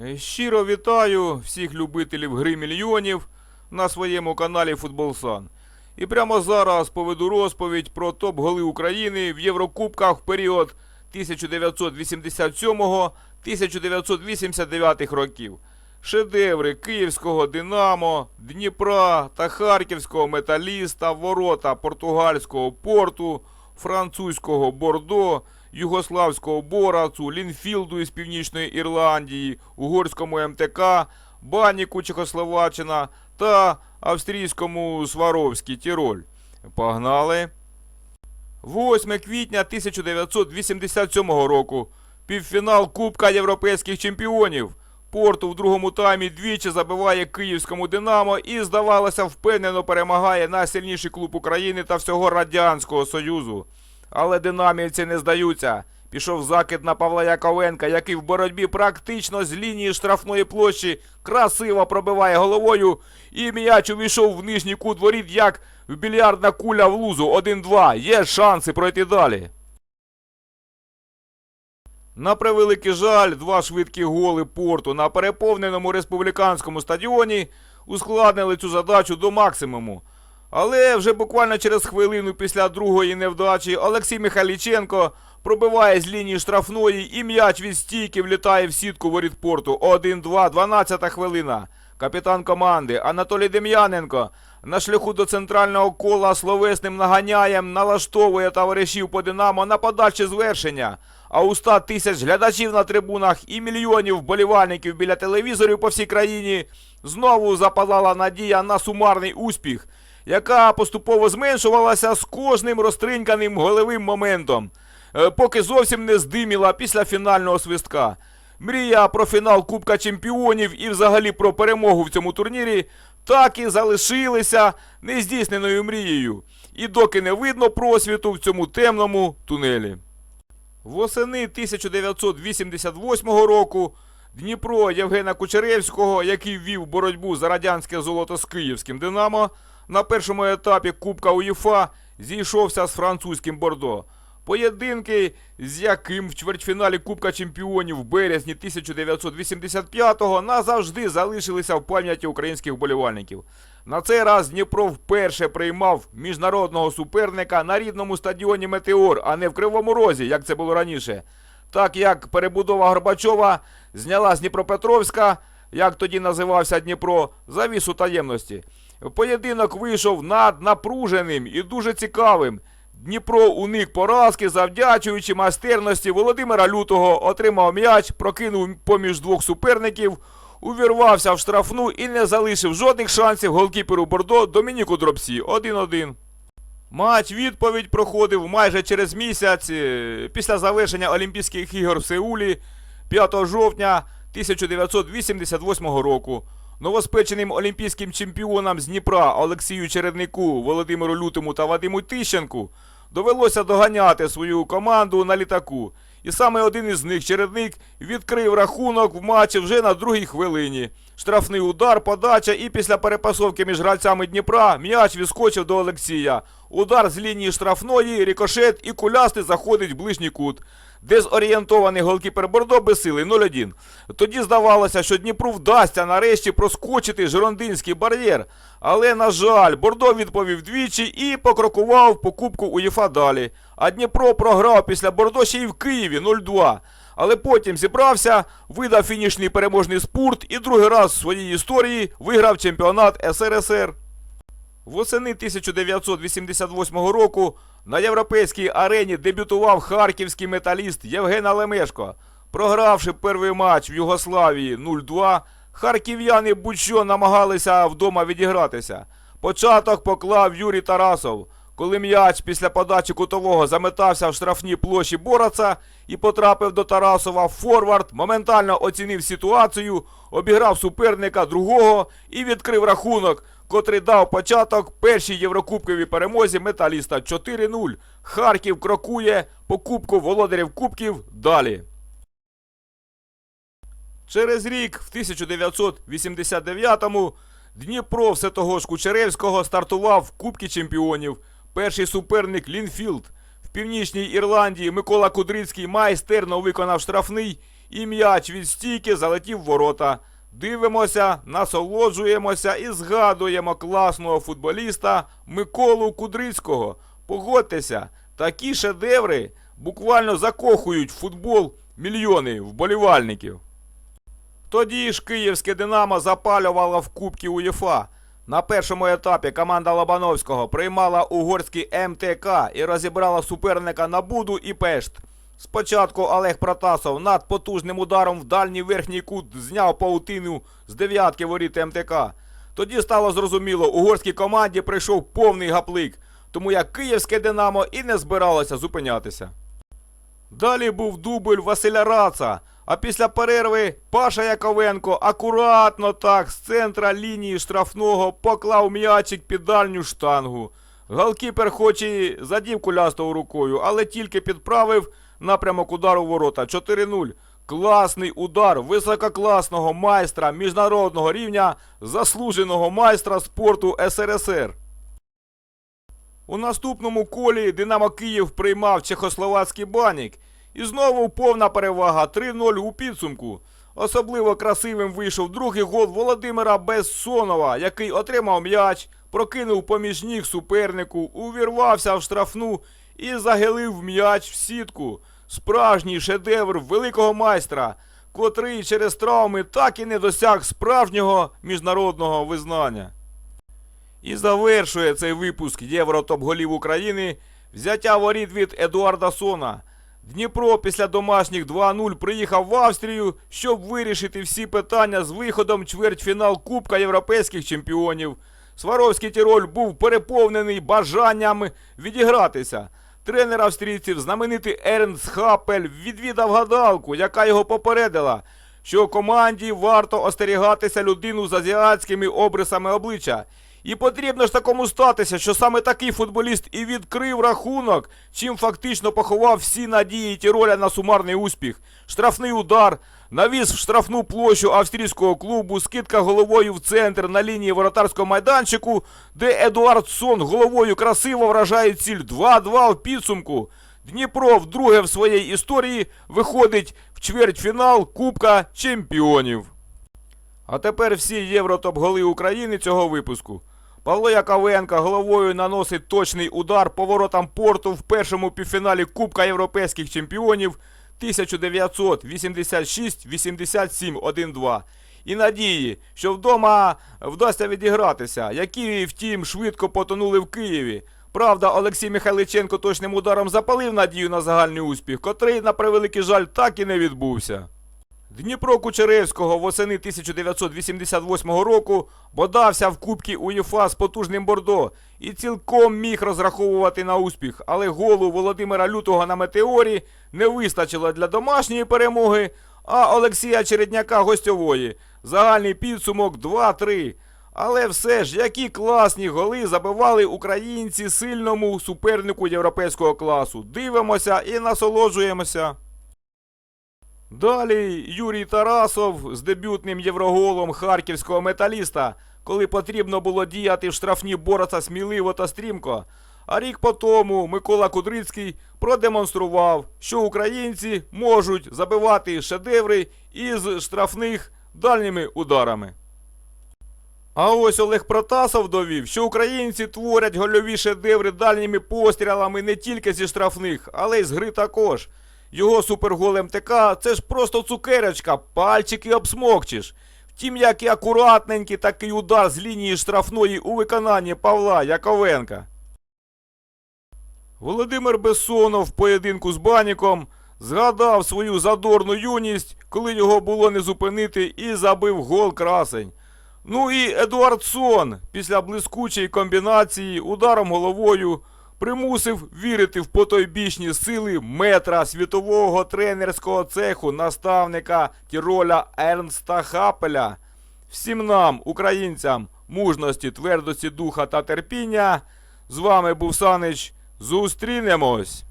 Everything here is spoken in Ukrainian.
Е, Щиро вітаю всіх любителів гри мільйонів на своєму каналі Футболсан. І прямо зараз поведу розповідь про топ-голи України в Єврокубках в період 1987-1989 років. Шедеври Київського Динамо, Дніпра та Харківського Металіста, ворота португальського порту, французького Бордо, югославського Борацу, Лінфілду із Північної Ірландії, угорському МТК, Баніку Чехословаччина та австрійському Сваровський Тіроль. Погнали! 8 квітня 1987 року. Півфінал Кубка Європейських чемпіонів. Порту в другому таймі двічі забиває київському Динамо і, здавалося, впевнено перемагає найсильніший клуб України та всього Радянського Союзу. Але динамівці не здаються. Пішов закид на Павла Яковенка, який в боротьбі практично з лінії штрафної площі красиво пробиває головою, і м'яч увійшов в нижній кут воріт, як в більярдна куля в лузу 1-2. Є шанси пройти далі. На превеликий жаль, два швидкі голи порту на переповненому республіканському стадіоні ускладнили цю задачу до максимуму. Але вже буквально через хвилину після другої невдачі Олексій Михайліченко пробиває з лінії штрафної і м'яч від стійки влітає в сітку воріт порту. 1-2, 12 хвилина. Капітан команди Анатолій Дем'яненко на шляху до центрального кола словесним наганяєм налаштовує товаришів по Динамо на подальше звершення. А у 100 тисяч глядачів на трибунах і мільйонів вболівальників біля телевізорів по всій країні знову запалала надія на сумарний успіх, яка поступово зменшувалася з кожним розтриньканим голевим моментом, е, поки зовсім не здиміла після фінального свистка. Мрія про фінал Кубка Чемпіонів і взагалі про перемогу в цьому турнірі так і залишилися нездійсненою мрією. І доки не видно просвіту в цьому темному тунелі. Восени 1988 року Дніпро Євгена Кучеревського, який вів боротьбу за радянське золото з київським Динамо, на першому етапі Кубка УЄФА зійшовся з французьким Бордо. Поєдинки, з яким в чвертьфіналі Кубка Чемпіонів в березні 1985-го назавжди залишилися в пам'яті українських вболівальників. На цей раз Дніпро вперше приймав міжнародного суперника на рідному стадіоні Метеор, а не в Кривому Розі, як це було раніше. Так як перебудова Горбачова зняла з Дніпропетровська, як тоді називався Дніпро, завісу таємності. Поєдинок вийшов наднапруженим і дуже цікавим. Дніпро уник поразки, завдячуючи майстерності Володимира Лютого, отримав м'яч, прокинув поміж двох суперників, увірвався в штрафну і не залишив жодних шансів голкіперу Бордо Домініку Дробсі 1-1. Матч відповідь проходив майже через місяць е, після завершення Олімпійських ігор в Сеулі 5 жовтня 1988 року. Новоспеченим олімпійським чемпіонам з Дніпра Олексію Череднику, Володимиру Лютому та Вадиму Тищенку довелося доганяти свою команду на літаку. І саме один із них, Чередник, відкрив рахунок в матчі вже на другій хвилині. Штрафний удар, подача і після перепасовки між гравцями Дніпра м'яч відскочив до Олексія. Удар з лінії штрафної, рикошет і кулястий заходить в ближній кут. Дезорієнтований голкіпер Бордо без сили 0-1. Тоді здавалося, що Дніпру вдасться нарешті проскочити Жирондинський бар'єр. Але, на жаль, Бордо відповів двічі і покрокував по кубку УЄФА далі. А Дніпро програв після Бордо ще й в Києві 0-2. Але потім зібрався, видав фінішний переможний спурт і другий раз в своїй історії виграв чемпіонат СРСР. Восени 1988 року на європейській арені дебютував харківський металіст Євген Алемешко. Програвши перший матч в Югославії 0-2, харків'яни будь-що намагалися вдома відігратися. Початок поклав Юрій Тарасов. Коли м'яч після подачі кутового заметався в штрафній площі Бораца і потрапив до Тарасова, Форвард моментально оцінив ситуацію, обіграв суперника другого і відкрив рахунок, котрий дав початок першій єврокубковій перемозі металіста 4-0. Харків крокує по кубку володарів кубків далі. Через рік, в 1989-му, Дніпро все того ж Кучеревського стартував в Кубки Чемпіонів. Перший суперник Лінфілд. В Північній Ірландії Микола Кудрицький майстерно виконав штрафний і м'яч від стійки залетів в ворота. Дивимося, насолоджуємося і згадуємо класного футболіста Миколу Кудрицького. Погодьтеся, такі шедеври буквально закохують в футбол мільйони вболівальників. Тоді ж київське Динамо запалювало в Кубки УЄФА. На першому етапі команда Лобановського приймала угорський МТК і розібрала суперника на Буду і Пешт. Спочатку Олег Протасов над потужним ударом в дальній верхній кут зняв паутину з дев'ятки воріт МТК. Тоді стало зрозуміло, угорській команді прийшов повний гаплик, тому як київське Динамо і не збиралося зупинятися. Далі був дубль Василя Раца. А після перерви Паша Яковенко акуратно так з центра лінії штрафного поклав м'ячик під дальню штангу. Галкіпер хоч і задів кулястою рукою, але тільки підправив напрямок удару в ворота 4-0. Класний удар висококласного майстра міжнародного рівня, заслуженого майстра спорту СРСР. У наступному колі Динамо Київ приймав чехословацький банік. І знову повна перевага 3-0 у підсумку. Особливо красивим вийшов другий гол Володимира Безсонова, який отримав м'яч, прокинув поміж ніг супернику, увірвався в штрафну і загелив м'яч в сітку. Справжній шедевр великого майстра, котрий через травми так і не досяг справжнього міжнародного визнання. І завершує цей випуск Євротоп-голів України взяття воріт від Едуарда Сона. Дніпро після домашніх 2-0 приїхав в Австрію, щоб вирішити всі питання з виходом чвертьфінал Кубка Європейських чемпіонів. Сваровський Тіроль був переповнений бажанням відігратися. Тренер австрійців, знаменитий Ернст Хапель, відвідав гадалку, яка його попередила, що команді варто остерігатися людину з азіатськими обрисами обличчя. І потрібно ж такому статися, що саме такий футболіст і відкрив рахунок, чим фактично поховав всі надії Тіроля на сумарний успіх. Штрафний удар, навіс в штрафну площу австрійського клубу, скидка головою в центр на лінії воротарського майданчику, де Едуард Сон головою красиво вражає ціль 2-2 в підсумку. Дніпро вдруге в своїй історії виходить в чвертьфінал Кубка Чемпіонів. А тепер всі євротоп-голи України цього випуску. Павло Яковенко головою наносить точний удар по воротам порту в першому півфіналі Кубка Європейських чемпіонів 1986-87 1-2. І надії, що вдома вдасться відігратися, які, втім, швидко потонули в Києві. Правда, Олексій Михайличенко точним ударом запалив надію на загальний успіх, котрий, на превеликий жаль, так і не відбувся. Дніпро Кучеревського восени 1988 року бодався в Кубці УЄФА з потужним Бордо і цілком міг розраховувати на успіх, але голу Володимира Лютого на метеорі не вистачило для домашньої перемоги, а Олексія Чередняка гостьової. Загальний підсумок 2-3. Але все ж, які класні голи забивали українці сильному супернику європейського класу. Дивимося і насолоджуємося. Далі Юрій Тарасов з дебютним євроголом харківського металіста, коли потрібно було діяти в штрафні бороться сміливо та стрімко. А рік по тому Микола Кудрицький продемонстрував, що українці можуть забивати шедеври із штрафних дальніми ударами. А ось Олег Протасов довів, що українці творять гольові шедеври дальніми пострілами не тільки зі штрафних, але й з гри також. Його супергол МТК це ж просто цукерочка, пальчики обсмокчиш. Втім, як і акуратненький такий удар з лінії штрафної у виконанні Павла Яковенка. Володимир Бессонов в поєдинку з Баніком згадав свою задорну юність, коли його було не зупинити, і забив гол красень. Ну і Едуард Сон після блискучої комбінації ударом головою примусив вірити в потойбічні сили метра світового тренерського цеху наставника Тіроля Ернста Хапеля. Всім нам, українцям, мужності, твердості духа та терпіння. З вами був Санич. Зустрінемось!